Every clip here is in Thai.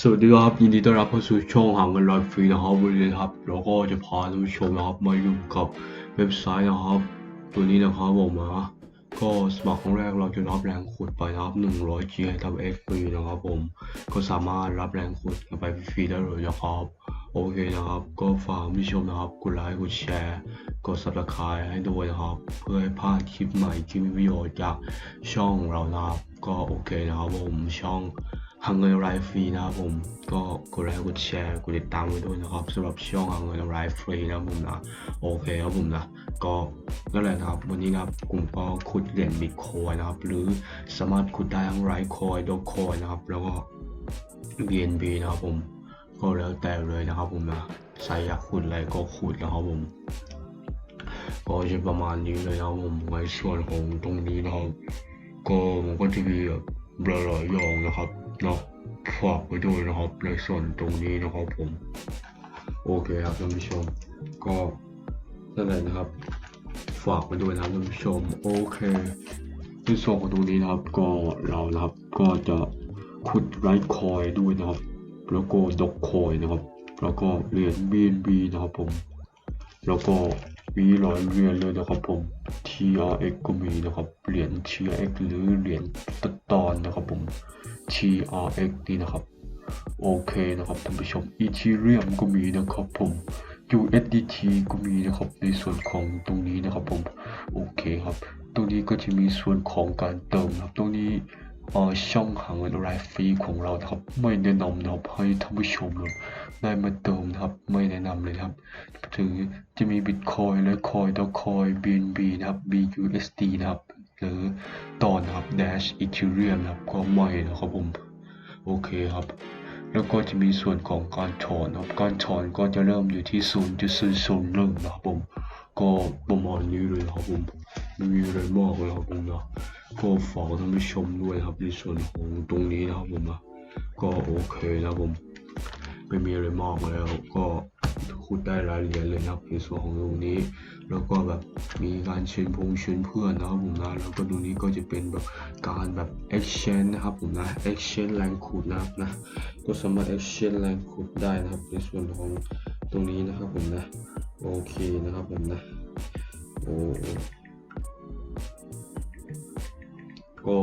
สวัสดีครับยินดีต้อนรับเข้าสู่ช่องหางเงินรายฟรีนะครับวันนี้นะครับเราก็จะพาท่านผู้ชมนะครับมาอยู่กับเว็บไซต์นะครับ ตัวนี้นะครับผมนะก็สมัครครั้งแรกเราจะรับแรงขุดไปนะครับ 100 G ให้ทำเอฟฟรีนะครับผมก็สามารถรับแรงขุดไปฟรีได้เลยนะครับโอเคนะครับ ก็ฝากท่านผู้ชมนะครับกดไลค์กดแชร์กด subscribe ให้ด้วยนะครับ เพื่อให้พลาดคลิปใหม่ที่มีประโยชน์จากช่องเรานะครับก็โอเคนะครับผมช่อง หาเงินรายฟรีนะครับผม ก็กดไลค์กดแชร์กดติดตามไว้ด้วยนะครับสำหรับช่องหาเงินรายฟรีนะครับผมนะโอเคครับผมนะก็นั่นแหละนะครับ วันนี้นะครับกลุ่มก็ขุดเหรียญบิตคอยนะครับ หรือสามารถขุดได้ทั้งไรคอยดอกคอยนะครับ แล้วก็ BNB นะครับผม ก็แล้วแต่เลยนะครับผมนะใครอยากขุดอะไรก็ขุดนะครับผมก็จะประมาณนี้เลยนะครับผมในส่วนของตรงนี้นะครับก็ผมก็จะมีแบบ หลายๆอย่างนะครับเนาะฝากไว้ด้วยนะครับ ในส่วนตรงนี้นะครับผม โอเคครับท่านผู้ชม ก็นั่นแหละนะครับ ฝากไว้ด้วยนะครับท่านผู้ชม โอเคในส่วนของตรงนี้นะครับ ก็เรานะครับก็จะขุดไรคอยด้วยนะครับ แล้วก็ดอกคอยนะครับ แล้วก็เหรียญ BNB นะครับผม แล้วก็มีหลายเหรียญเลยนะครับผม TRX ก็มีนะครับเหรียญ TRX หรือเหรียญตัดตอนนะครับผม TRX นี่นะครับโอเคนะครับท่านผู้ชม Ethereum ก็มีนะครับผม USDT ก็มีนะครับในส่วนของตรงนี้นะครับผมโอเคครับ ตรงนี้ก็จะมีส่วนของการเติมนะครับตรงนี้ ช่องหาเงินรายฟรีของเราครับ ไม่แนะนำนะครับให้ท่านผู้ชมนะครับได้มาเติมนะครับ ไม่แนะนำเลยครับ ถึงจะมี Bitcoin และ Coin ดอ Coin BNB นะครับ BUSD นะครับ หรือต่อนะครับ Dash Ethereum นะครับ ก็ไม่นะครับผม โอเคครับ แล้วก็จะมีส่วนของการถอนครับ การถอนก็จะเริ่มอยู่ที่ 0.001นะครับผม ก็ประมาณนี้เลยครับผม ไม่มีอะไรมากเลยครับผมนะ ก็ฝากท่านผู้ชมด้วยครับในส่วนของตรงนี้นะครับผมนะก็โอเคนะครับผมไม่มีอะไรมากแล้ว ก็พูดได้รายละเอียดเลยนะครับในส่วนของตรงนี้ แล้วก็แบบมีการเชิญพงเชิญเพื่อนนะครับผมนะแล้วก็ตรงนี้ก็จะเป็นแบบการแบบ exchange นะครับผมนะ exchange แรงขุดนะครับนะก็สามารถ exchange แรงขุดได้นะครับ ในส่วนของตรงนี้นะครับผมนะโอเคนะครับผมนะโอ้ ก็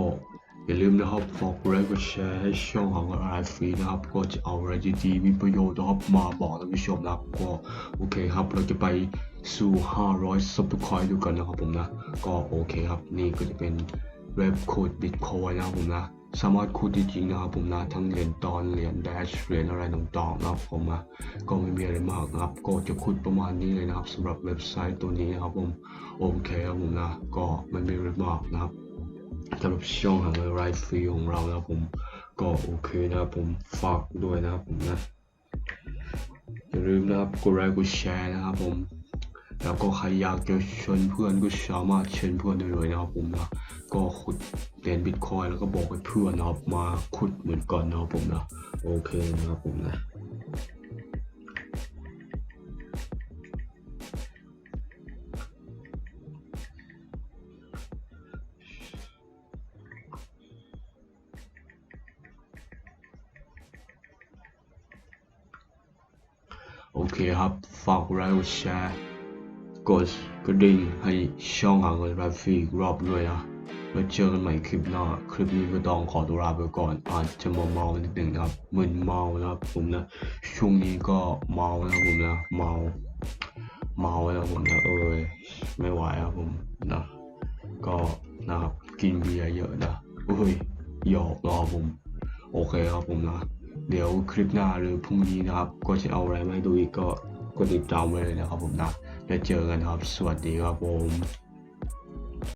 อย่าลืมนะครับฝากกดไลค์กดแชร์ให้ช่องของเราฟรีนะครับ ก็จะเอาอะไรดีๆมีประโยชน์นะครับมาบอกท่านผู้ชมนะครับก็โอเคครับ เราจะไปสู่ 500 subscribe ด้วยกันนะครับผมนะ ก็โอเคครับ นี่ก็จะเป็นเว็บโคด Bitcoin นะครับผมนะสามารถคูดจริงๆนะครับผมนะทั้งเหรียญตอนเหรียญ dash เหรียญอะไรต่างๆนะครับผมนะก็ไม่มีอะไรมากนะครับ ก็จะคูดประมาณนี้เลยนะครับสำหรับเว็บไซต์ตัวนี้นะครับผมโอเคครับผมนะก็ไม่มีอะไรมากนะครับ สำหรับช่องหาเงินรายฟรีของเรานะผมก็โอเคนะครับผมฝากด้วยนะครับผมนะอย่าลืมนะครับกดไลค์กดแชร์นะครับผมแล้วก็ใครอยากจะชิญเพื่อนก็สามารถเชิญเพื่อนได้เลยนะครับผมนะก็ขุดเหรียญบิตคอยแล้วก็บอกให้เพื่อนนะครับมาขุดเหมือนกันนะครับผมนะโอเคนะครับผมนะ เคครับ ฝากไลค์กดแชร์กดกระดิ่งให้ช่องหาเงินรายฟรีอีกรอบด้วยนะแล้วเจอกันใหม่คลิปหน้า คลิปนี้ก็ต้องขอตัวลาไปก่อน อาจจะมาเมาๆนิดหนึ่งนะครับมึนเมานะครับผมนะ ช่วงนี้ก็เมานะครับผมนะ เมา เมาแล้วผมนะเออไม่ไหวครับผมนะ ก็นะครับ กินเบียร์เยอะนะเฮ้ยหยอกรอผม โอเคครับผมนะ เดี๋ยวคลิปหน้าหรือพรุ่งนี้นะครับ ก็จะเอาอะไรมาให้ดูอีกก็กดติดตามไว้เลยนะครับผมนะแล้วเจอกันครับ สวัสดีครับผม